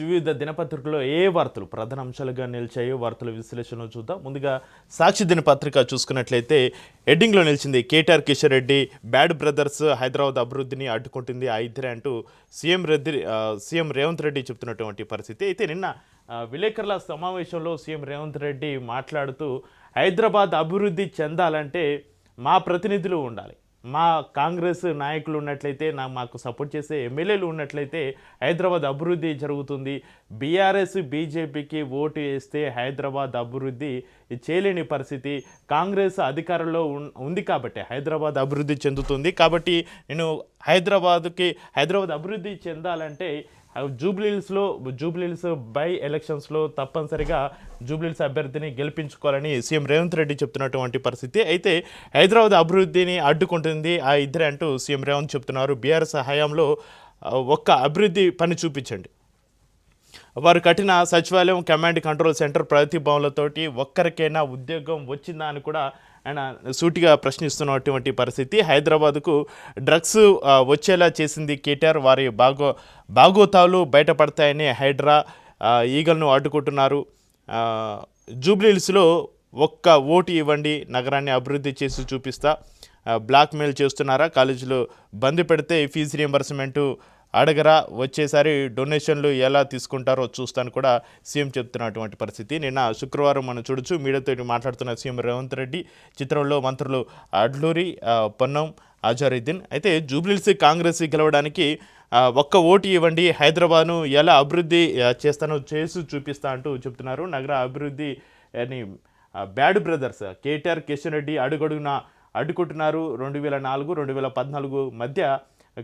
వివిధ దినపత్రికలో ఏ వార్తలు ప్రధాన అంశాలుగా నిలిచాయో వార్తల విశ్లేషణ చూద్దాం. ముందుగా సాక్షి దినపత్రిక చూసుకున్నట్లయితే హెడ్డింగ్లో నిలిచింది కేటీఆర్ కిషన్ రెడ్డి బ్యాడ్ బ్రదర్స్ హైదరాబాద్ అభివృద్ధిని అడ్డుకుంటుంది ఆ ఇద్దరే అంటూ సీఎం రెడ్డి సీఎం రేవంత్ రెడ్డి చెప్తున్నటువంటి పరిస్థితి. అయితే నిన్న విలేకరుల సమావేశంలో సీఎం రేవంత్ రెడ్డి మాట్లాడుతూ హైదరాబాద్ అభివృద్ధి చెందాలంటే మా ప్రతినిధులు ఉండాలి. మా కాంగ్రెస్ నాయకులు ఉన్నట్లయితే నా మాకు సపోర్ట్ చేసే ఎమ్మెల్యేలు ఉన్నట్లయితే హైదరాబాద్ అభివృద్ధి జరుగుతుంది. బీఆర్ఎస్ బీజేపీకి ఓటు వేస్తే హైదరాబాద్ అభివృద్ధి చేయలేని పరిస్థితి. కాంగ్రెస్ అధికారంలో ఉంది కాబట్టి హైదరాబాద్ అభివృద్ధి చెందుతుంది. కాబట్టి నేను హైదరాబాద్కి హైదరాబాద్ అభివృద్ధి చెందాలంటే జూబ్లీహిల్స్లో జూబ్లీహిల్స్ బై ఎలక్షన్స్లో తప్పనిసరిగా జూబ్లీహిల్స్ అభ్యర్థిని గెలిపించుకోవాలని సీఎం రేవంత్ రెడ్డి చెప్తున్నటువంటి పరిస్థితి. అయితే హైదరాబాద్ అభివృద్ధిని అడ్డుకుంటుంది ఆ ఇద్దరే అంటూ సీఎం రేవంత్ చెప్తున్నారు. బీఆర్ఎస్ హయాంలో ఒక్క అభివృద్ధి పని చూపించండి. వారు కట్టిన సచివాలయం కమాండ్ కంట్రోల్ సెంటర్ ప్రగతి భవన్లతోటి ఒక్కరికైనా ఉద్యోగం వచ్చిందా అని కూడా ఆయన సూటిగా ప్రశ్నిస్తున్నటువంటి పరిస్థితి. హైదరాబాద్కు డ్రగ్స్ వచ్చేలా చేసింది కేటీఆర్. వారి బాగో బాగోతాలు బయటపడతాయని హైడ్రా ఈగలను ఆడుకుంటున్నారు అడ్డుకుంటున్నారు జూబ్లీహిల్స్లో ఒక్క ఓటు ఇవ్వండి నగరాన్ని అభివృద్ధి చేసి చూపిస్తా బ్లాక్మెయిల్ చేస్తున్నారా? కాలేజీలో బంద్ పెడితే ఫీజు రియంబర్స్మెంటు అడగరా వచ్చేసారి డొనేషన్లు ఎలా తీసుకుంటారో చూస్తాను కూడా సీఎం చెప్తున్నటువంటి పరిస్థితి. నిన్న శుక్రవారం మనం చూడొచ్చు మీడియాతో మాట్లాడుతున్న సీఎం రేవంత్ రెడ్డి చిత్రంలో మంత్రులు అడ్లూరి పొన్నం అజారుద్దీన్ అయితే జూబ్లీల్స్ కాంగ్రెస్ గెలవడానికి ఒక్క ఓటు ఇవ్వండి హైదరాబాద్ను ఎలా అభివృద్ధి చేస్తానో చేసి చూపిస్తా అంటూ చెప్తున్నారు. నగర అభివృద్ధి అని బ్యాడ్ బ్రదర్స్ కేటీఆర్ కిషన్ రెడ్డి అడుగడుగున అడ్డుకుంటున్నారు. రెండు వేల నాలుగు రెండు వేల పద్నాలుగు మధ్య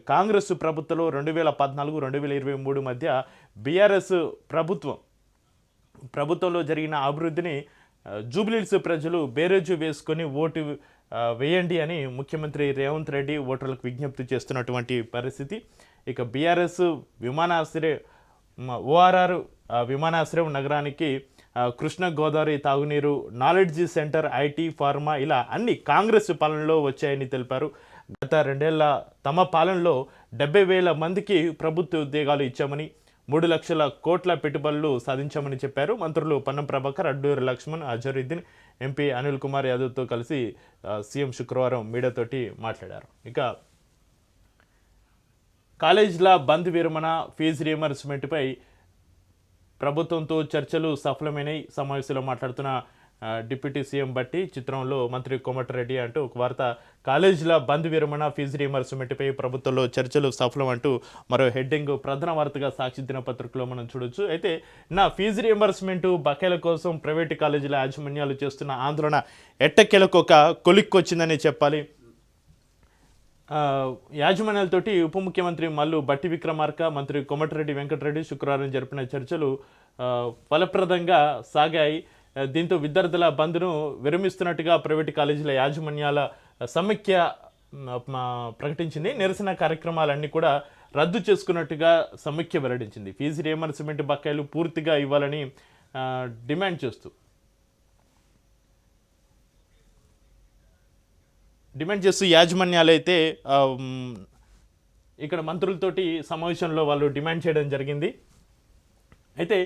కాంగ్రెస్ ప్రభుత్వంలో రెండు వేల పద్నాలుగు రెండు వేల ఇరవై మూడు మధ్య బీఆర్ఎస్ ప్రభుత్వం ప్రభుత్వంలో జరిగిన అభివృద్ధిని ఆ, జూబ్లీహిల్స్ ప్రజలు బేరేజు వేసుకొని ఓటు వేయండి అని ముఖ్యమంత్రి రేవంత్ రెడ్డి ఓటర్లకు విజ్ఞప్తి చేస్తున్నటువంటి పరిస్థితి. ఇక బీఆర్ఎస్ విమానాశ్రయ ఓఆర్ఆర్ విమానాశ్రయం నగరానికి కృష్ణ గోదావరి తాగునీరు నాలెడ్జ్ సెంటర్ ఐటీ ఫార్మా ఇలా అన్ని కాంగ్రెస్ పాలనలో వచ్చాయని తెలిపారు. గత రెండేళ్ళ తమ పాలనలో డెబ్బై వేల మందికి ప్రభుత్వ ఉద్యోగాలు ఇచ్చామని మూడు లక్షల కోట్ల పెట్టుబడులు సాధించామని చెప్పారు మంత్రులు పన్నం ప్రభాకర్ అడ్డూరి లక్ష్మణ్ అజరుద్దీన్ ఎంపీ అనిల్ కుమార్ యాదవ్తో కలిసి సీఎం శుక్రవారం మీడియాతోటి మాట్లాడారు. ఇక కాలేజీల బంద్ విరమణ ఫీజు రియంబర్స్మెంట్పై ప్రభుత్వంతో చర్చలు సఫలమైనవి సమావేశంలో మాట్లాడుతున్న డిప్యూటీ సీఎం బట్టి చిత్రంలో మంత్రి కోమటిరెడ్డి అంటూ ఒక వార్త కాలేజీల బంద్ విరమణ ఫీజు రియంబర్స్మెంట్పై ప్రభుత్వంలో చర్చలు సఫలం అంటూ మరో హెడ్డింగ్ ప్రధాన వార్తగా సాక్షి దినపత్రికలో మనం చూడొచ్చు. అయితే నా ఫీజు రీఎంబర్స్మెంట్ బకాయిల కోసం ప్రైవేటు కాలేజీల యాజమాన్యాలు చేస్తున్న ఆందోళన ఎట్టకేలకు ఒక కొలిక్కొచ్చిందని చెప్పాలి. యాజమాన్యాలతోటి ఉప ముఖ్యమంత్రి మల్లు బట్టి విక్రమార్క మంత్రి కోమటిరెడ్డి వెంకటరెడ్డి శుక్రవారం జరిపిన చర్చలు ఫలప్రదంగా సాగాయి. దీంతో విద్యార్థుల బంద్ను విరమిస్తున్నట్టుగా ప్రైవేటు కాలేజీల యాజమాన్యాల సమైక్య ప్రకటించింది. నిరసన కార్యక్రమాలన్నీ కూడా రద్దు చేసుకున్నట్టుగా సమైక్య వెల్లడించింది. ఫీజు రియంబర్స్మెంట్ బకాయిలు పూర్తిగా ఇవ్వాలని డిమాండ్ చేస్తూ. డిమాండ్ చేస్తూ యాజమాన్యాలు అయితే ఇక్కడ మంత్రులతోటి సమావేశంలో వాళ్ళు డిమాండ్ చేయడం జరిగింది. అయితే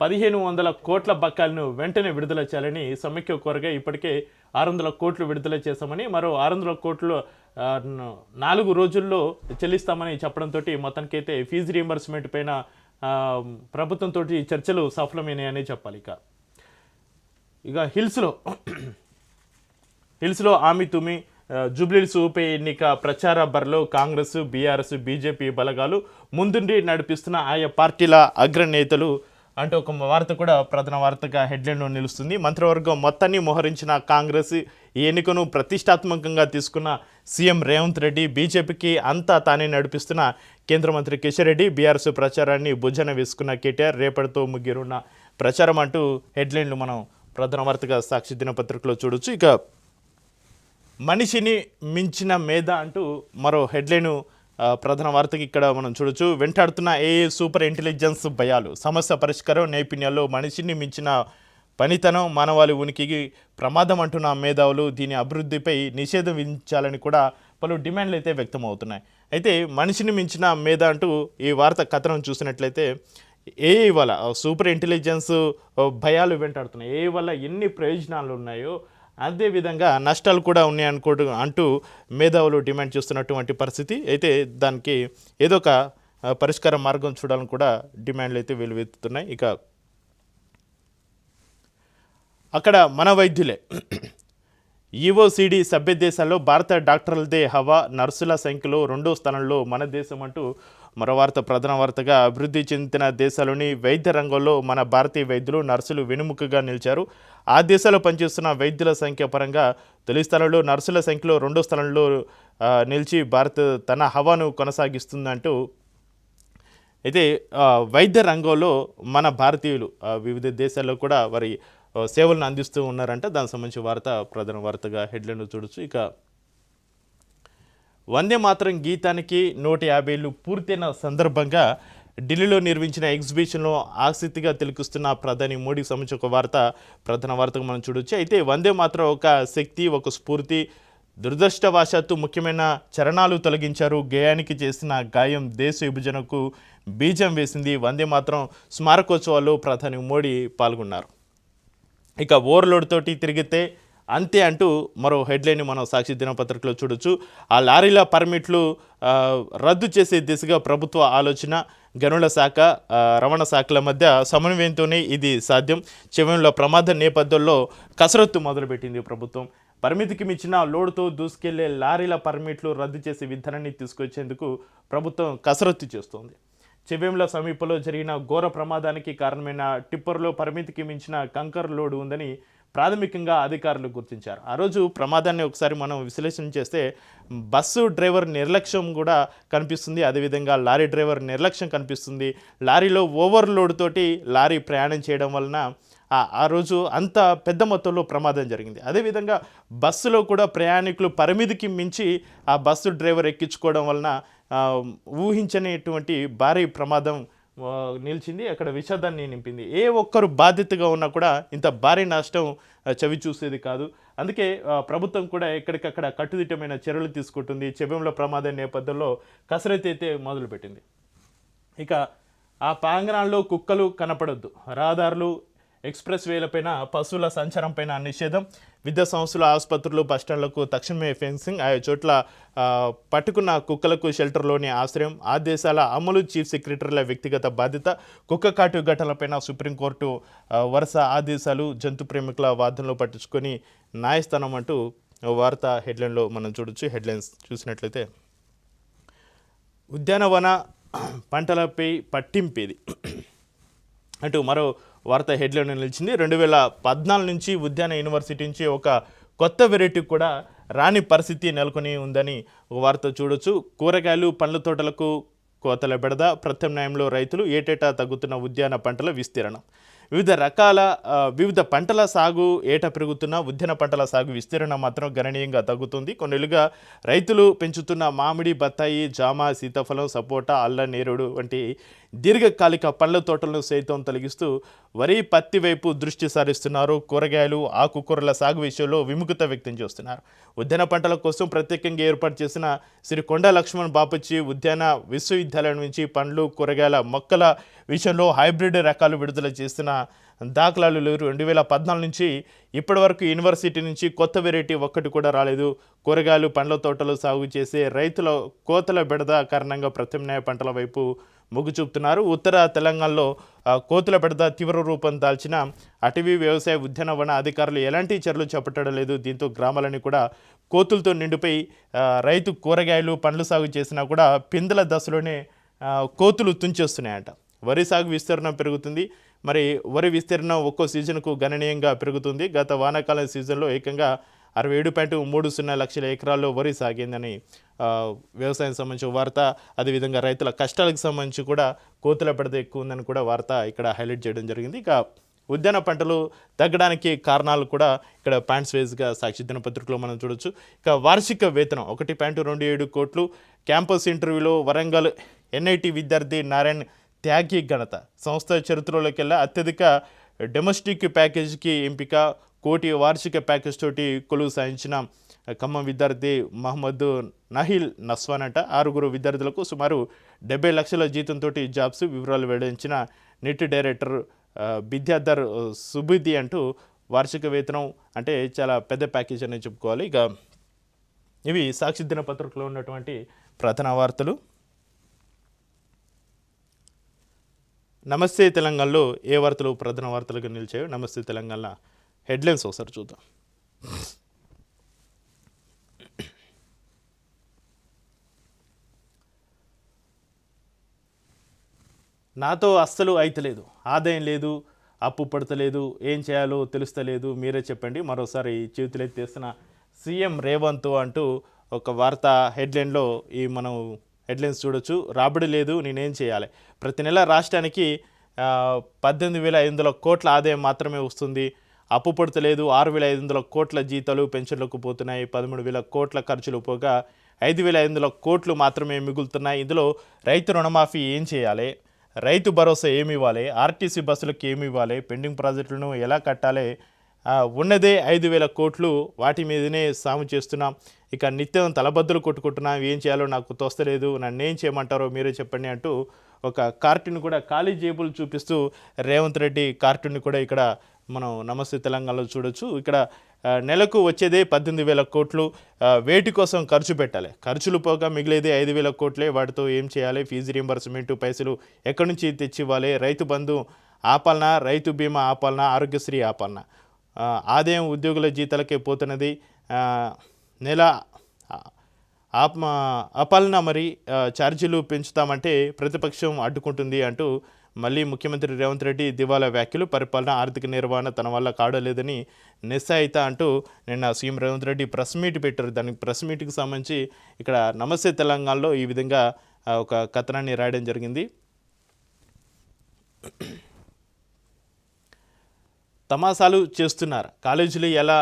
పదిహేను వందల కోట్ల బకాయిలను వెంటనే విడుదల చేయాలని సమైక్య కోరగా ఇప్పటికే ఆరు వందల కోట్లు విడుదల చేశామని మరో ఆరు వందల కోట్లు నాలుగు రోజుల్లో చెల్లిస్తామని చెప్పడంతో మొత్తానికైతే ఫీజు రియంబర్స్మెంట్ పైన ప్రభుత్వంతో చర్చలు సఫలమైనాయని చెప్పాలి ఇక. ఇక హిల్స్లో హిల్స్లో ఆమె తుమి జూబ్లీస్ ఉప ఎన్నిక ప్రచార బరిలో కాంగ్రెస్ బీఆర్ఎస్ బీజేపీ బలగాలు ముందుండి నడిపిస్తున్న ఆయా పార్టీల అగ్రనేతలు అంటే ఒక వార్త కూడా ప్రధాన వార్తగా హెడ్లైన్లో నిలుస్తుంది. మంత్రివర్గం మొత్తాన్ని మోహరించిన కాంగ్రెస్ ఈ ఎన్నికను ప్రతిష్టాత్మకంగా తీసుకున్న సీఎం రేవంత్ రెడ్డి బీజేపీకి అంతా తానే నడిపిస్తున్న కేంద్ర మంత్రి కిషన్ రెడ్డి బీఆర్ఎస్ ప్రచారాన్ని భుజన వేసుకున్న కేటీఆర్ రేపటితో ముగ్గిరున్న ప్రచారం అంటూ హెడ్లైన్లు మనం ప్రధాన వార్తగా సాక్షి దినపత్రికలో చూడొచ్చు. ఇక మనిషిని మించిన మేధ అంటూ మరో హెడ్లైను ప్రధాన వార్తకి ఇక్కడ మనం చూడొచ్చు. వెంటాడుతున్న ఏ సూపర్ ఇంటెలిజెన్స్ భయాలు. సమస్య పరిష్కారం నైపుణ్యాల్లో మనిషిని మించిన పనితనం మానవాళి ఉనికికి ప్రమాదం అంటున్న మేధావులు దీని అభివృద్ధిపై నిషేధం విధించాలని కూడా పలు డిమాండ్లు అయితే వ్యక్తం అవుతున్నాయి అయితే మనిషిని మించిన మేధ అంటూ ఈ వార్త కథనం చూసినట్లయితే ఏ వల్ల సూపర్ ఇంటెలిజెన్స్ భయాలు వెంటాడుతున్నాయి. ఏ వల్ల ఎన్ని ప్రయోజనాలు ఉన్నాయో అదేవిధంగా నష్టాలు కూడా ఉన్నాయి అనుకో అంటూ మేధావులు డిమాండ్ చేస్తున్నటువంటి పరిస్థితి. అయితే దానికి ఏదో ఒక పరిష్కార మార్గం చూడాలని కూడా డిమాండ్లు అయితే వెలువెత్తుతున్నాయి. ఇక అక్కడ మన వైద్యులే ఈఓసిడి సభ్య దేశాల్లో భారత డాక్టర్లదే హవా నర్సుల సంఖ్యలో రెండో స్థానంలో మన దేశం అంటూ మరో వార్త ప్రధాన వార్తగా అభివృద్ధి చెందిన దేశాలని వైద్య రంగంలో మన భారతీయ వైద్యులు నర్సులు వెనుముకగా నిలిచారు. ఆ దేశాల్లో పనిచేస్తున్న వైద్యుల సంఖ్య పరంగా తొలి స్థలంలో నర్సుల సంఖ్యలో రెండో స్థలంలో నిలిచి భారత్ తన హవాను కొనసాగిస్తుందంటూ అయితే వైద్య రంగంలో మన భారతీయులు వివిధ దేశాల్లో కూడా వారి సేవలను అందిస్తూ ఉన్నారంట. దానికి సంబంధించి వార్త ప్రధాన వార్తగా హెడ్లైన్ చూడొచ్చు. ఇక వందే మాత్రం గీతానికి నూట యాభైలు పూర్తయిన సందర్భంగా ఢిల్లీలో నిర్మించిన ఎగ్జిబిషన్లో ఆసక్తిగా తిలకిస్తున్న ప్రధాని మోడీకి సంబంధించి ఒక వార్త ప్రధాన వార్తగా మనం చూడొచ్చు. అయితే వందే మాత్రం ఒక శక్తి ఒక స్ఫూర్తి దురదృష్టవశాత్తు ముఖ్యమైన చరణాలు తొలగించారు. గేయానికి చేసిన గాయం దేశ విభజనకు బీజం వేసింది వందే మాత్రం. స్మారకోత్సవాల్లో ప్రధాని మోడీ పాల్గొన్నారు. ఇక ఓవర్లోడ్ తోటి తిరిగితే అంతే అంటూ మరో హెడ్లైన్ మనం సాక్షి దినపత్రికలో చూడొచ్చు. ఆ లారీల పర్మిట్లు రద్దు చేసే దిశగా ప్రభుత్వ ఆలోచన గనుల శాఖ రవాణా శాఖల మధ్య సమన్వయంతోనే ఇది సాధ్యం. చివరిలో ప్రమాద నేపథ్యంలో కసరత్తు మొదలుపెట్టింది ప్రభుత్వం. పరిమితికి మించిన లోడుతో దూసుకెళ్ళే లారీల పర్మిట్లు రద్దు చేసే విధానాన్ని తీసుకొచ్చేందుకు ప్రభుత్వం కసరత్తు చేస్తోంది. చెవెంల సమీపంలో జరిగిన ఘోర ప్రమాదానికి కారణమైన టిప్పర్లో పరిమితికి మించిన కంకర్ లోడు ఉందని ప్రాథమికంగా అధికారులు గుర్తించారు. ఆ రోజు ప్రమాదాన్ని ఒకసారి మనం విశ్లేషణ చేస్తే బస్సు డ్రైవర్ నిర్లక్ష్యం కూడా కనిపిస్తుంది. అదేవిధంగా లారీ డ్రైవర్ నిర్లక్ష్యం కనిపిస్తుంది. లారీలో ఓవర్లోడ్ తోటి లారీ ప్రయాణం చేయడం వలన ఆ- రోజు అంత పెద్ద మొత్తంలో ప్రమాదం జరిగింది. అదేవిధంగా బస్సులో కూడా ప్రయాణికులు పరిమితికి మించి ఆ బస్సు డ్రైవర్ ఎక్కించుకోవడం వలన ఊహించనేటువంటి భారీ ప్రమాదం నిలిచింది. అక్కడ విషాదాన్ని నింపింది. ఏ ఒక్కరు బాధ్యతగా ఉన్నా కూడా ఇంత భారీ నష్టం చవి చూసేది కాదు. అందుకే ప్రభుత్వం కూడా ఎక్కడికక్కడ కట్టుదిట్టమైన చర్యలు తీసుకుంటుంది. చెబెంల ప్రమాదం నేపథ్యంలో కసరత్తు అయితే మొదలుపెట్టింది. ఇక ఆ ప్రాంగణాల్లో కుక్కలు కనపడొద్దు. రహదారులు ఎక్స్ప్రెస్ వేలపైన పశువుల సంచారం పైన నిషేధం. విద్యా సంస్థలు ఆసుపత్రులు బస్టాండ్లకు తక్షణమే ఫెన్సింగ్ ఆయా చోట్ల పట్టుకున్న కుక్కలకు షెల్టర్లోని ఆశ్రయం. ఆదేశాల అమలు చీఫ్ సెక్రటరీల వ్యక్తిగత బాధ్యత. కుక్క కాటు ఘటనలపైన సుప్రీంకోర్టు వరుస ఆదేశాలు జంతు ప్రేమికుల వాదనలో పట్టించుకొని న్యాయస్థానం అంటూ వార్త హెడ్లైన్లో మనం చూడొచ్చు. హెడ్లైన్స్ చూసినట్లయితే ఉద్యానవన పంటలపై పట్టింపేది. అంటూ మరో వార్త హెడ్లైన్ నిలిచింది. రెండు వేల పద్నాలుగు నుంచి ఉద్యాన యూనివర్సిటీ నుంచి ఒక కొత్త వెరైటీ కూడా రాని పరిస్థితి నెలకొని ఉందని ఒక వార్త చూడొచ్చు. కూరగాయలు పండ్ల తోటలకు కోతల బెడద ప్రత్యామ్నాయంలో రైతులు ఏటేటా తగ్గుతున్న ఉద్యాన పంటల విస్తీర్ణం. వివిధ రకాల వివిధ పంటల సాగు ఏటా పెరుగుతున్న ఉద్యాన పంటల సాగు విస్తీర్ణం మాత్రం గణనీయంగా తగ్గుతుంది. కొన్నేళ్ళుగా రైతులు పెంచుతున్న మామిడి బత్తాయి జామ సీతాఫలం సపోటా అల్ల నేరుడు వంటి దీర్ఘకాలిక పండ్ల తోటలను సైతం తొలగిస్తూ వరి పత్తి వైపు దృష్టి సారిస్తున్నారు. కూరగాయలు ఆకుకూరల సాగు విషయంలో విముఖత వ్యక్తం చేస్తున్నారు. ఉద్యాన పంటల కోసం ప్రత్యేకంగా ఏర్పాటు చేసిన శ్రీ కొండ లక్ష్మణ్ బాపచ్చి ఉద్యాన విశ్వవిద్యాలయం నుంచి పండ్లు కూరగాయల మొక్కల విషయంలో హైబ్రిడ్ రకాలు విడుదల చేసిన దాఖలాలు లేరు రెండు వేల పద్నాలుగు నుంచి ఇప్పటి వరకు యూనివర్సిటీ నుంచి కొత్త వెరైటీ ఒక్కటి కూడా రాలేదు. కూరగాయలు పండ్ల తోటలు సాగు చేసే రైతుల కోతల బెడద కారణంగా ప్రత్యామ్నాయ పంటల వైపు మొగ్గు చూపుతున్నారు ఉత్తర తెలంగాణలో కోతుల బెడద తీవ్ర రూపం దాల్చిన అటవీ వ్యవసాయ ఉద్యానవన అధికారులు ఎలాంటి చర్యలు చేపట్టడం లేదు. దీంతో గ్రామాలని కూడా కోతులతో నిండిపోయి రైతు కూరగాయలు పండ్లు సాగు చేసినా కూడా పిందెల దశలోనే కోతులు తుంచేస్తున్నాయంట. వరి సాగు విస్తీర్ణం పెరుగుతుంది. మరి వరి విస్తీర్ణం ఒక్కో సీజన్కు గణనీయంగా పెరుగుతుంది. గత వానాకాలం సీజన్లో ఏకంగా అరవై ఏడు పాయింట్ మూడు సున్నా లక్షల ఎకరాల్లో వరి సాగిందని వ్యవసాయం సంబంధించిన వార్త అదేవిధంగా రైతుల కష్టాలకు సంబంధించి కూడా కోతుల పెడత ఎక్కువ ఉందని కూడా వార్త ఇక్కడ హైలైట్ చేయడం జరిగింది. ఇక ఉద్యాన పంటలు తగ్గడానికి కారణాలు కూడా ఇక్కడ పాయింట్స్ వేస్గా సాక్షి దినపత్రికలో మనం చూడొచ్చు. ఇక వార్షిక వేతనం ఒకటి పాయింట్ రెండు ఏడు కోట్లు. క్యాంపస్ ఇంటర్వ్యూలో వరంగల్ ఎన్ఐటి విద్యార్థి నారాయణ్ త్యాగి ఘనత. సంస్థ చరిత్రలోకెల్లా అత్యధిక డొమెస్టిక్ ప్యాకేజీకి ఎంపిక. కోటి వార్షిక ప్యాకేజ్ తోటి కొలువు సాధించిన ఖమ్మం విద్యార్థి మహమ్మద్ నహిల్ నస్వాన్ అంట. ఆరుగురు విద్యార్థులకు సుమారు డెబ్బై లక్షల జీతంతో జాబ్స్ వివరాలు వెల్లడించిన నెట్ డైరెక్టర్ విద్యాధర్ సుబుద్ధి అంటూ వార్షిక వేతనం అంటే చాలా పెద్ద ప్యాకేజ్ అని చెప్పుకోవాలి. ఇక ఇవి సాక్షి దినపత్రికలో ఉన్నటువంటి ప్రధాన వార్తలు. నమస్తే తెలంగాణలో ఏ వార్తలు ప్రధాన వార్తలుగా నిలిచాయో నమస్తే తెలంగాణ. హెడ్లైన్స్ ఒకసారి చూద్దాం. నాతో అస్సలు అయితలేదు ఆదాయం లేదు అప్పు పడతలేదు ఏం చేయాలో తెలుస్తలేదు. మీరే చెప్పండి. మరోసారి చేతులెత్తేసిన సీఎం రేవంత్ అంటూ ఒక వార్త హెడ్లైన్లో ఈ మనం హెడ్లైన్స్ చూడొచ్చు. రాబడి లేదు నేనేం చేయాలి? ప్రతి నెల రాష్ట్రానికి పద్దెనిమిది వేల ఐదు వందల కోట్ల ఆదాయం మాత్రమే వస్తుంది. అప్పు పడతలేదు ఆరు వేల ఐదు వందల కోట్ల జీతాలు పెన్షన్లకు పోతున్నాయి. పదమూడు వేల కోట్ల ఖర్చులు పోగా ఐదు వేల ఐదు వందల కోట్లు మాత్రమే మిగులుతున్నాయి. ఇందులో రైతు రుణమాఫీ ఏం చేయాలి? రైతు భరోసా ఏమి ఇవ్వాలి? ఆర్టీసీ బస్సులకు ఏమి ఇవ్వాలి? పెండింగ్ ప్రాజెక్టులను ఎలా కట్టాలి? ఉన్నదే ఐదు వేల కోట్లు. వాటి మీదనే సాము చేస్తున్నాం. ఇక నిత్యం తలబద్దలు కొట్టుకుంటున్నాం. ఏం చేయాలో నాకు తోస్తలేదు. నన్ను ఏం చేయమంటారో మీరే చెప్పండి అంటూ ఒక కార్టూన్ కూడా ఖాళీ జేబులు చూపిస్తూ రేవంత్ రెడ్డి కార్టూన్ కూడా ఇక్కడ మనం నమస్తే తెలంగాణలో చూడొచ్చు. ఇక్కడ నెలకు వచ్చేదే పద్దెనిమిది వేల కోట్లు వేటి కోసం ఖర్చు పెట్టాలి. ఖర్చులు పోగా మిగిలేదే ఐదు వేల కోట్లే. వాటితో ఏం చేయాలి? ఫీజు రీంబర్స్మెంట్ పైసలు ఎక్కడి నుంచి తెచ్చివ్వాలి? రైతు బంధు ఆపాలనా? రైతు బీమా ఆపాలనా? ఆరోగ్యశ్రీ ఆపాలనా? ఆదాయం ఉద్యోగుల జీతాలకే పోతున్నది. నెల ఆ, ఆప్ అపాలన మరి ఛార్జీలు పెంచుతామంటే ప్రతిపక్షం అడ్డుకుంటుంది అంటూ మళ్ళీ ముఖ్యమంత్రి రేవంత్ రెడ్డి దివాలా వ్యాఖ్యలు పరిపాలన ఆర్థిక నిర్వహణ తన వల్ల కాడలేదని నిస్సాయిత అంటూ నిన్న CM Revanth Reddy press meet పెట్టారు. దానికి ప్రెస్ మీట్కి సంబంధించి ఇక్కడ నమస్తే తెలంగాణలో ఈ విధంగా ఒక కథనాన్ని రాయడం జరిగింది. తమాసాలు చేస్తున్నారు. కాలేజీలు ఎలా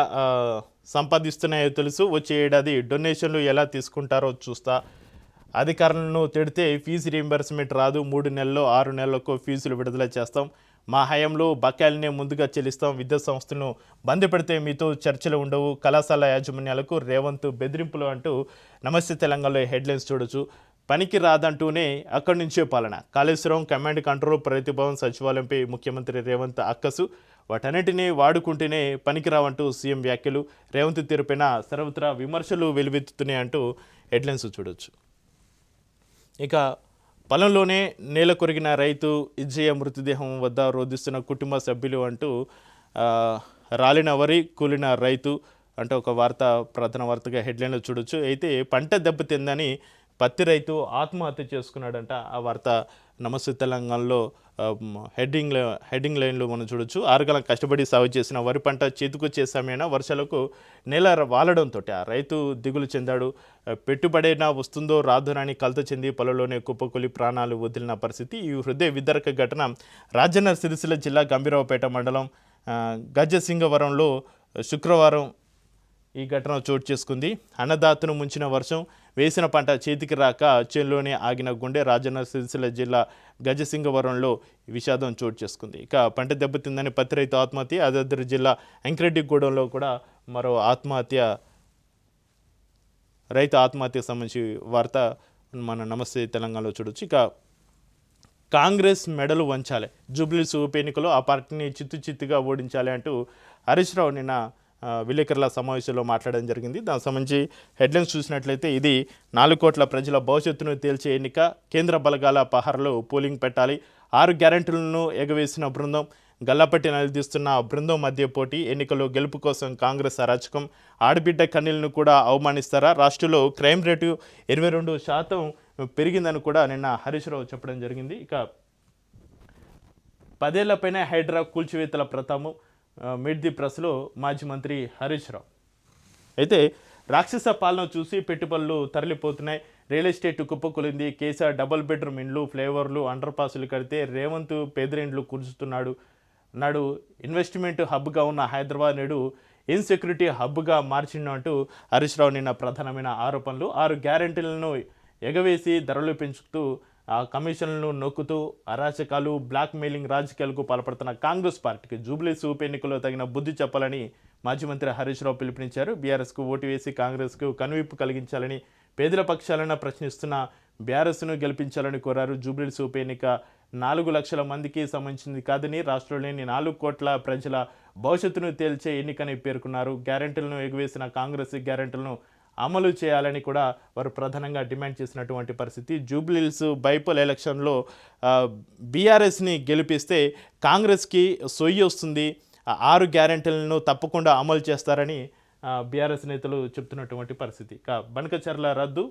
సంపాదిస్తున్నాయో తెలుసు. వచ్చే ఏడాది డొనేషన్లు ఎలా తీసుకుంటారో చూస్తా అధికారులను తిడితే ఫీజు రీంబర్స్మెంట్ రాదు. మూడు నెలల్లో ఆరు నెలలకు ఫీజులు విడుదల చేస్తాం. మా హయాంలో బకాయిలనే ముందుగా చెల్లిస్తాం. విద్యా సంస్థలను బంద్ పెడితే మీతో చర్చలు ఉండవు. కళాశాల యాజమాన్యాలకు రేవంత్ బెదిరింపులు అంటూ నమస్తే తెలంగాణలో హెడ్లైన్స్ చూడొచ్చు. పనికి రాదంటూనే అక్కడి నుంచే పాలన. కాళేశ్వరం కమాండ్ కంట్రోల్ ప్రతిభవన్ సచివాలయంపై ముఖ్యమంత్రి రేవంత్ అక్కసు. వాటన్నిటినీ వాడుకుంటేనే పనికిరావంటూ సీఎం వ్యాఖ్యలు. రేవంత్ తీరుపైన సర్వత్రా విమర్శలు వెలువెత్తుతున్నాయి అంటూ హెడ్లైన్స్ చూడొచ్చు. ఇక పొలంలోనే నేల కొరిగిన రైతు ఇజ్జయ మృతదేహం వద్ద రోధిస్తున్న కుటుంబ సభ్యులు అంటూ రాలిన వరి కూలిన రైతు అంటే ఒక వార్త ప్రధాన వార్తగా హెడ్లైన్లో చూడొచ్చు. అయితే పంట దెబ్బతిందని పత్తి రైతు ఆత్మహత్య చేసుకున్నాడంట. ఆ వార్త నమస్తే తెలంగాణలో హెడ్డింగ్ హెడ్డింగ్ లైన్లో మనం చూడొచ్చు. ఆరుగాలం కష్టపడి సాగు చేసిన వరి పంట చేతికొచ్చే సమయాన వర్షాలకు నేల వాలడంతో ఆ రైతు దిగులు చెందాడు. పెట్టుబడైనా వస్తుందో రాదునని కలత చెంది పొలంలోనే కుప్పకొలి ప్రాణాలు వదిలిన పరిస్థితి. ఈ హృదయ విదరక ఘటన రాజన్న సిరిసిల్ల జిల్లా గంభీరావుపేట మండలం. గజసింగవరంలో శుక్రవారం ఈ ఘటన చోటు చేసుకుంది. అన్నదాతను ముంచిన వర్షం వేసిన పంట చేతికి రాక చేనులోనే ఆగిన గుండె రాజన్న సిరిసిల్ల జిల్లా గజసింగవరంలో విషాదం చోటు చేసుకుంది. ఇక పంట దెబ్బతిందని పత్తి రైతు ఆత్మహత్య యాదాద్రి జిల్లా అంకిరెడ్డిగూడెంలో కూడా మరో ఆత్మహత్య రైతు ఆత్మహత్యకు సంబంధించి వార్త మన నమస్తే తెలంగాణలో చూడొచ్చు. ఇక కాంగ్రెస్ మెడలు వంచాలి. జూబ్లీస్ ఉప ఎన్నికలో ఆ పార్టీని చిత్తు చిత్తుగా ఓడించాలి అంటూ హరీష్ రావు నిన్న విలేకరుల సమావేశంలో మాట్లాడడం జరిగింది. దానికి సంబంధించి హెడ్లైన్స్ చూసినట్లయితే ఇది నాలుగు కోట్ల ప్రజల భవిష్యత్తును తేల్చే ఎన్నిక. కేంద్ర బలగాల పహారలో పోలింగ్ పెట్టాలి. ఆరు గ్యారెంటీలను ఎగవేసిన బృందం గల్లపట్టి నిలదీస్తున్న బృందం మధ్య పోటీ ఎన్నికల్లో గెలుపు కోసం కాంగ్రెస్ అరాచకం. ఆడబిడ్డ కన్నీళ్ళను కూడా అవమానిస్తారా? రాష్ట్రంలో క్రైమ్ రేటు ఇరవై రెండు శాతం పెరిగిందని కూడా నిన్న హరీష్ రావు చెప్పడం జరిగింది. ఇక పదేళ్ళపైన హైడ్రా కూల్చివేతల ప్రతాము మిడ్ ది ప్రెస్లో మాజీ మంత్రి హరీష్ రావు. అయితే రాక్షస పాలన చూసి పెట్టుబడులు తరలిపోతున్నాయి. రియల్ ఎస్టేట్ కుప్పకొలింది కేసీఆర్ డబుల్ బెడ్రూమ్ ఇండ్లు ఫ్లేవర్లు అండర్ పాసులు కడితే రేవంత్ పేదరిండ్లు కురుస్తున్నాడు నాడు ఇన్వెస్ట్మెంట్ హబ్గా ఉన్న హైదరాబాద్ నేడు ఇన్సెక్యూరిటీ హబ్గా మార్చిండు అంటూ హరీష్ రావు నిన్న ప్రధానమైన ఆరోపణలు. ఆరు గ్యారెంటీలను ఎగవేసి ధరలు పెంచుతూ కమిషన్లను నొక్కుతూ అరాచకాలు బ్లాక్మెయిలింగ్ రాజకీయాలకు పాల్పడుతున్న కాంగ్రెస్ పార్టీకి జూబ్లీస్ ఉప ఎన్నికల్లో తగిన బుద్ధి చెప్పాలని మాజీ మంత్రి హరీష్ రావు పిలుపునిచ్చారు. బీఆర్ఎస్కు ఓటు వేసి కాంగ్రెస్కు కనువిప్పు కలిగించాలని పేదల పక్షాలను ప్రశ్నిస్తున్న బీఆర్ఎస్ను గెలిపించాలని కోరారు. జూబ్లీస్ ఉప ఎన్నిక నాలుగు లక్షల మందికి సంబంధించింది కాదని రాష్ట్రంలోని నాలుగు కోట్ల ప్రజల భవిష్యత్తును తేల్చే ఎన్నికని పేర్కొన్నారు. గ్యారెంటీలను ఎగువేసిన కాంగ్రెస్ గ్యారెంటీలను అమలు చేయాలని కూడా వారు ప్రధానంగా డిమాండ్ చేసినటువంటి పరిస్థితి. జూబ్లీల్స్ బైపోల్ ఎలక్షన్లో బీఆర్ఎస్ని గెలిపిస్తే కాంగ్రెస్కి సొయ్యి వస్తుంది. ఆరు గ్యారెంటీలను తప్పకుండా అమలు చేస్తారని బీఆర్ఎస్ నేతలు చెప్తున్నటువంటి పరిస్థితి. ఇక బనకచర్ల రద్దు.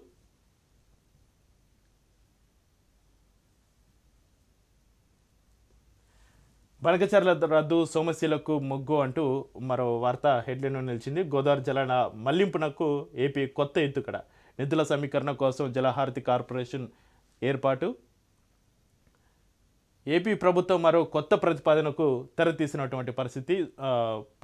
బనకచర్ల రద్దు సోమశీలకు మొగ్గు అంటూ మరో వార్త హెడ్లైన్ నిలిచింది. గోదావరి జలాల మళ్ళింపునకు ఏపీ కొత్త ఎత్తుకడ. నిధుల సమీకరణ కోసం జలహారతి కార్పొరేషన్ ఏర్పాటు. ఏపీ ప్రభుత్వం మరో కొత్త ప్రతిపాదనకు తెరతీసినటువంటి పరిస్థితి.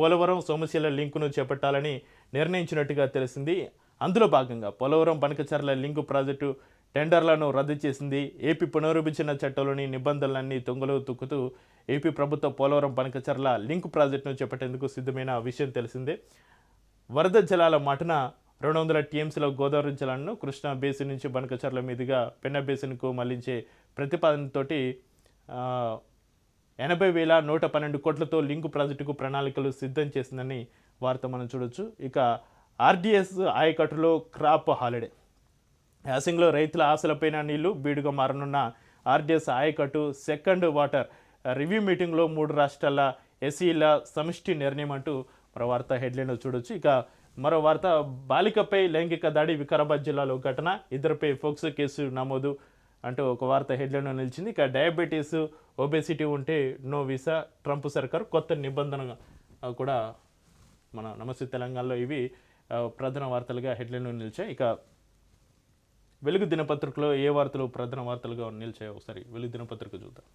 పోలవరం సోమశీల లింకును చేపట్టాలని నిర్ణయించినట్టుగా తెలిసింది. అందులో భాగంగా పోలవరం బనకచర్ల లింకు ప్రాజెక్టు టెండర్లను రద్దు చేసింది. ఏపీ పునరుభించిన చట్టంలోని నిబంధనలన్నీ తొంగలు తొక్కుతూ ఏపీ ప్రభుత్వ పోలవరం బనకచర్ల లింక్ ప్రాజెక్టును చేపట్టేందుకు సిద్ధమైన విషయం తెలిసిందే. వరద జలాల మాటున రెండు వందల టీఎంసీలో గోదావరి జలాలను కృష్ణా బేసిన్ నుంచి బనకచర్ల మీదుగా పెన్న బేసిన్కు మళ్ళించే ప్రతిపాదనతోటి ఎనభై వేల నూట పన్నెండు కోట్లతో లింకు ప్రాజెక్టుకు ప్రణాళికలు సిద్ధం చేసిందని వార్త మనం చూడొచ్చు. ఇక ఆర్డీఎస్ ఆయకట్టులో క్రాప్ హాలిడే. యాసింగ్లో రైతుల ఆశలపైన నీళ్ళు బీడుగా మారనున్న ఆర్డీఎస్ ఆయకట్టు సెకండ్ వాటర్ రివ్యూ మీటింగ్లో మూడు రాష్ట్రాల ఎస్సీల సమిష్టి నిర్ణయం అంటూ మరో వార్త హెడ్లైన్లో చూడొచ్చు. ఇక మరో వార్త బాలికపై లైంగిక దాడి వికారాబాద్ జిల్లాలో ఘటన ఇద్దరిపై ఫోక్సో కేసు నమోదు అంటూ ఒక వార్త హెడ్లైన్లో నిలిచింది. ఇక డయాబెటీస్ ఒబేసిటీ ఉంటే నో వీసా ట్రంప్ సర్కార్ కొత్త నిబంధన కూడా మన నమస్తే తెలంగాణలో ఇవి ప్రధాన వార్తలుగా హెడ్లైన్లో నిలిచాయి. ఇక వెలుగు దినపత్రికలో ఏ వార్తలు ప్రధాన వార్తలుగా నిలిచాయో ఒకసారి వెలుగు దినపత్రిక చూద్దాం.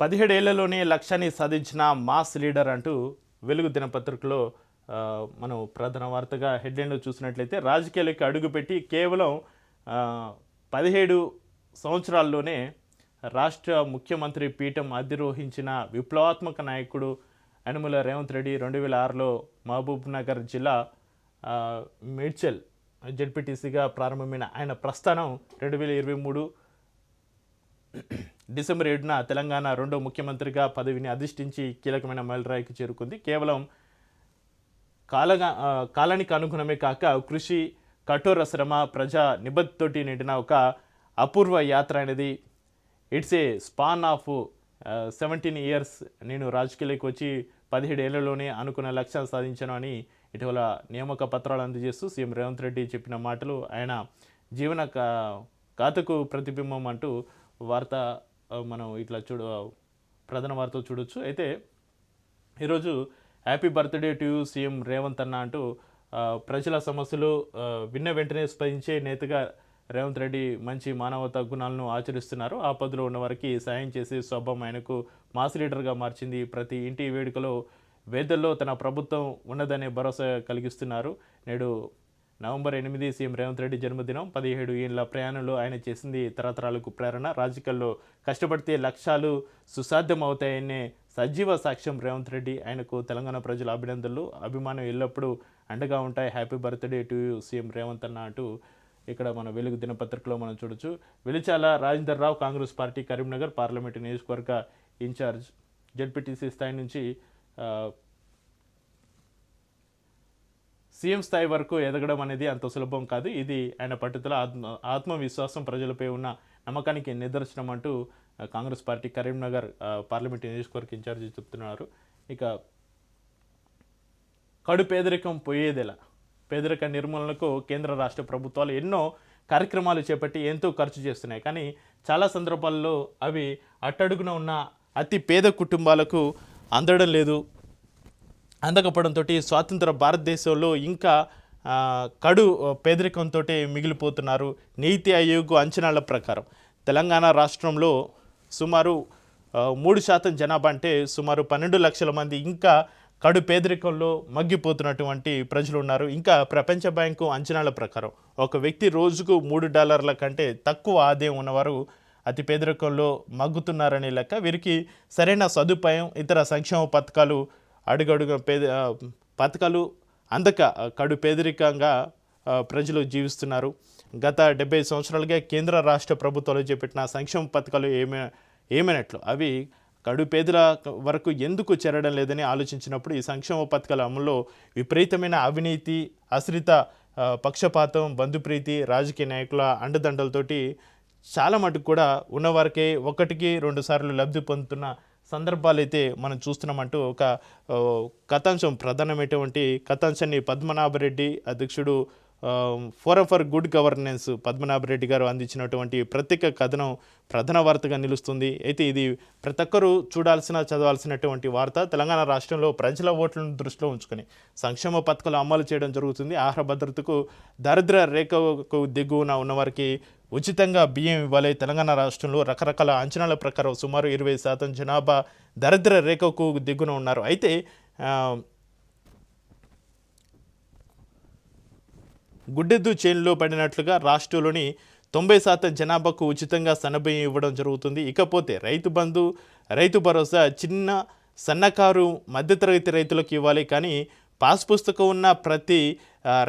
పదిహేడేళ్ళలోనే లక్ష్యాన్ని సాధించిన మాస్ లీడర్ అంటూ వెలుగు దినపత్రికలో మనం ప్రధాన వార్తగా హెడ్లైన్లో చూసినట్లయితే రాజకీయాలకు అడుగుపెట్టి కేవలం పదిహేడు సంవత్సరాల్లోనే రాష్ట్ర ముఖ్యమంత్రి పీఠం అధిరోహించిన విప్లవాత్మక నాయకుడు యనమల రేవంత్ రెడ్డి రెండు వేల ఆరులో మహబూబ్ నగర్ జిల్లా మేడ్చల్ జడ్పీటీసీగా ప్రారంభమైన ఆయన ప్రస్థానం రెండు వేల ఇరవై మూడు డిసెంబర్ ఏడున తెలంగాణ రెండో ముఖ్యమంత్రిగా పదవిని అధిష్ఠించి కీలకమైన మైలురాయికి చేరుకుంది. కేవలం కాలగా కాలానికి అనుగుణమే కాక కృషి కఠోర శ్రమ ప్రజా నిబద్ధతోటి నిండిన ఒక అపూర్వ యాత్ర అనేది it's a span of seventeen years నేను రాజకీయాలకు వచ్చి పదిహేడేళ్ళలోనే అనుకున్న లక్ష్యాలు సాధించాను అని ఇటీవల నియామక పత్రాలు అందజేస్తూ సీఎం రేవంత్ రెడ్డి చెప్పిన మాటలు ఆయన జీవన కా- ఖాతకు ప్రతిబింబం అంటూ వార్త మనం ఇట్లా చూడ ప్రధాన వార్త చూడొచ్చు. అయితే ఈరోజు happy birthday to CM Revanth అన్న అంటూ ప్రజల సమస్యలు విన్న వెంటనే స్పందించే నేతగా రేవంత్ రెడ్డి మంచి మానవతా గుణాలను ఆచరిస్తున్నారు. ఆపదలో ఉన్న వారికి సాయం చేసే స్వభావం ఆయనకు మాస్ లీడర్గా మార్చింది. ప్రతి ఇంటి వేడుకలో వేదల్లో తన ప్రభుత్వం ఉన్నదనే భరోసా కలిగిస్తున్నారు. నేడు నవంబర్ ఎనిమిది సీఎం రేవంత్ రెడ్డి జన్మదినం. పదిహేడు ఏళ్ళ ప్రయాణంలో ఆయన చేసింది తరతరాలకు ప్రేరణ. రాజకీయాల్లో కష్టపడితే లక్ష్యాలు సుసాధ్యం అవుతాయనే సజీవ సాక్ష్యం రేవంత్ రెడ్డి. ఆయనకు తెలంగాణ ప్రజల అభినందనలు. అభిమానం ఎల్లప్పుడూ అండగా ఉంటాయి. Happy birthday to you CM Revanth అన్న అంటూ ఇక్కడ మన వెలుగు దినపత్రికలో మనం చూడొచ్చు. వెలిచాల రాజేందర్ రావు కాంగ్రెస్ పార్టీ కరీంనగర్ పార్లమెంటు నియోజకవర్గ ఇన్ఛార్జ్. జడ్పీటీసీ స్థాయి నుంచి సీఎం స్థాయి వరకు ఎదగడం అనేది అంత సులభం కాదు. ఇది ఆయన పట్టుదల ఆత్మ ఆత్మవిశ్వాసం ప్రజలపై ఉన్న నమ్మకానికి నిదర్శనం అంటూ కాంగ్రెస్ పార్టీ కరీంనగర్ పార్లమెంట్ నియోజకవర్గ ఇన్ఛార్జి చెప్తున్నారు. ఇక కడు పేదరికం పోయేదెలా. పేదరిక నిర్మూలనకు కేంద్ర రాష్ట్ర ప్రభుత్వాలు ఎన్నో కార్యక్రమాలు చేపట్టి ఎంతో ఖర్చు చేస్తున్నాయి. కానీ చాలా సందర్భాల్లో అవి అట్టడుగున ఉన్న అతి పేద కుటుంబాలకు అందడం లేదు. అందకపోవడంతో స్వాతంత్ర భారతదేశంలో ఇంకా కడు పేదరికంతో మిగిలిపోతున్నారు నీతి ఆయోగ్ అంచనాల ప్రకారం. తెలంగాణ రాష్ట్రంలో సుమారు మూడు శాతం జనాభా అంటే సుమారు పన్నెండు లక్షల మంది ఇంకా కడు పేదరికంలో మగ్గిపోతున్నటువంటి ప్రజలు ఉన్నారు. ఇంకా ప్రపంచ బ్యాంకు అంచనాల ప్రకారం ఒక వ్యక్తి రోజుకు మూడు డాలర్ల కంటే తక్కువ ఆదాయం ఉన్నవారు అతి పేదరికంలో మగ్గుతున్నారనే లెక్క వీరికి సరైన సదుపాయం ఇతర సంక్షేమ పథకాలు అడుగడుగు పేద పథకాలు అందక కడు పేదరికంగా ప్రజలు జీవిస్తున్నారు. గత డెబ్బై సంవత్సరాలుగా కేంద్ర రాష్ట్ర ప్రభుత్వాలు చేపట్టిన సంక్షేమ పథకాలు ఏమే ఏమైనట్లు? అవి కడు పేదల వరకు ఎందుకు చేరడం లేదని ఆలోచించినప్పుడు ఈ సంక్షేమ పథకాల అమల్లో విపరీతమైన అవినీతి అశ్రిత పక్షపాతం బంధుప్రీతి రాజకీయ నాయకుల అండదండలతోటి చాలా మటుకు కూడా ఉన్నవారికే ఒకటికి రెండు సార్లు లబ్ధి పొందుతున్న సందర్భాలైతే మనం చూస్తున్నామంటూ ఒక కథాంశం ప్రధానమైనటువంటి కథాంశాన్ని పద్మనాభరెడ్డి అధ్యక్షుడు forum for good governance Padmanabha Reddy గారు అందించినటువంటి ప్రత్యేక కథనం ప్రధాన వార్తగా నిలుస్తుంది. అయితే ఇది ప్రతి ఒక్కరూ చూడాల్సిన చదవాల్సినటువంటి వార్త. తెలంగాణ రాష్ట్రంలో ప్రజల ఓట్లను దృష్టిలో ఉంచుకొని సంక్షేమ పథకాలు అమలు చేయడం జరుగుతుంది. ఆహార భద్రతకు దారిద్ర రేఖకు దిగువన ఉన్నవారికి ఉచితంగా బియ్యం ఇవ్వాలి. తెలంగాణ రాష్ట్రంలో రకరకాల అంచనాల ప్రకారం సుమారు ఇరవై శాతం జనాభా దరిద్ర రేఖకు దిగున ఉన్నారు. అయితే గుడ్డెద్దు చేనులో పడినట్లుగా రాష్ట్రంలోని తొంభై శాతం జనాభాకు ఉచితంగా సన్నబియ్యం ఇవ్వడం జరుగుతుంది. ఇకపోతే రైతు బంధు రైతు భరోసా చిన్న సన్నకారు మధ్యతరగతి రైతులకు ఇవ్వాలి. కానీ పాస్ పుస్తకం ఉన్న ప్రతి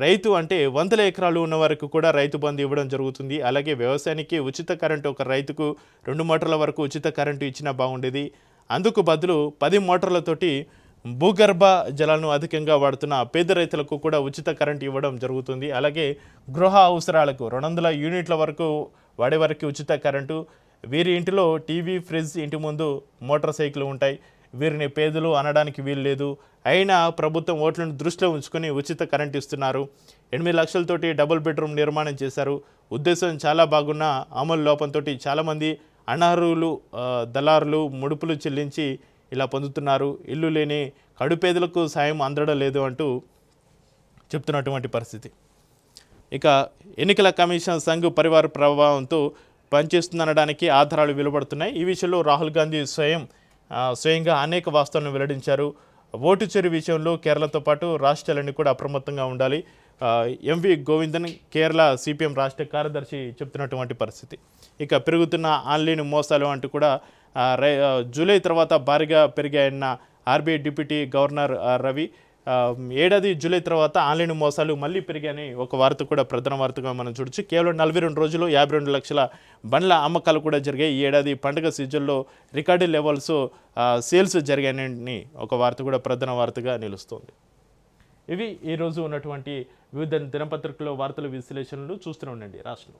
రైతు అంటే వందల ఎకరాలు ఉన్న వరకు కూడా రైతు బంధు ఇవ్వడం జరుగుతుంది. అలాగే వ్యవసాయానికి ఉచిత కరెంటు ఒక రైతుకు రెండు మోటార్ల వరకు ఉచిత కరెంటు ఇచ్చినా బాగుండేది. అందుకు బదులు పది మోటార్లతోటి భూగర్భ జలాలను అధికంగా వాడుతున్న పేద రైతులకు కూడా ఉచిత కరెంటు ఇవ్వడం జరుగుతుంది. అలాగే గృహ అవసరాలకు రెండు వందల యూనిట్ల వరకు వాడే వరకు ఉచిత కరెంటు. వీరి ఇంటిలో టీవీ ఫ్రిడ్జ్ ఇంటి ముందు మోటార్ సైకిల్ ఉంటాయి. వీరిని పేదలు అనడానికి వీలు లేదు అయినా ప్రభుత్వం ఓట్లను దృష్టిలో ఉంచుకొని ఉచిత కరెంట్ ఇస్తున్నారు. ఎనిమిది లక్షలతోటి డబుల్ బెడ్రూమ్ నిర్మాణం చేశారు. ఉద్దేశం చాలా బాగున్న అమలు లోపంతో చాలామంది అనర్హులు దళారులు ముడుపులు చెల్లించి ఇలా పొందుతున్నారు. ఇల్లు లేని కడుపేదలకు సాయం అందడం లేదు అంటూ చెప్తున్నటువంటి పరిస్థితి. ఇక ఎన్నికల కమిషన్ సంఘ్ పరివార ప్రభావంతో పనిచేస్తుందనడానికి ఆధారాలు వెలువడుతున్నాయి. ఈ విషయంలో రాహుల్ గాంధీ స్వయం స్వయంగా అనేక వాస్తవాలను వెల్లడించారు. ఓటు చెరు విషయంలో కేరళతో పాటు రాష్ట్రాలన్నీ కూడా అప్రమత్తంగా ఉండాలి. ఎంవి గోవిందన్ కేరళ సిపిఎం రాష్ట్ర కార్యదర్శి చెప్తున్నటువంటి పరిస్థితి. ఇక పెరుగుతున్న ఆన్లైన్ మోసాలు అంటూ కూడా రై- జూలై తర్వాత భారీగా పెరిగాయన్న ఆర్బీఐ డిప్యూటీ గవర్నర్ రవి. ఏడాది జూలై తర్వాత ఆన్లైన్ మోసాలు మళ్ళీ పెరిగాయని ఒక వార్త కూడా ప్రధాన వార్తగా మనం చూడొచ్చు. కేవలం నలభై రెండు రోజుల్లో యాభై రెండు లక్షల బండ్ల అమ్మకాలు కూడా జరిగాయి. ఈ ఏడాది పండుగ సీజన్లో రికార్డు లెవెల్స్ సేల్స్ జరిగాయని ఒక వార్త కూడా ప్రధాన వార్తగా నిలుస్తోంది. ఇవి ఈరోజు ఉన్నటువంటి వివిధ దినపత్రికలో వార్తల విశ్లేషణలు చూస్తూనే ఉండండి. రాష్ట్రం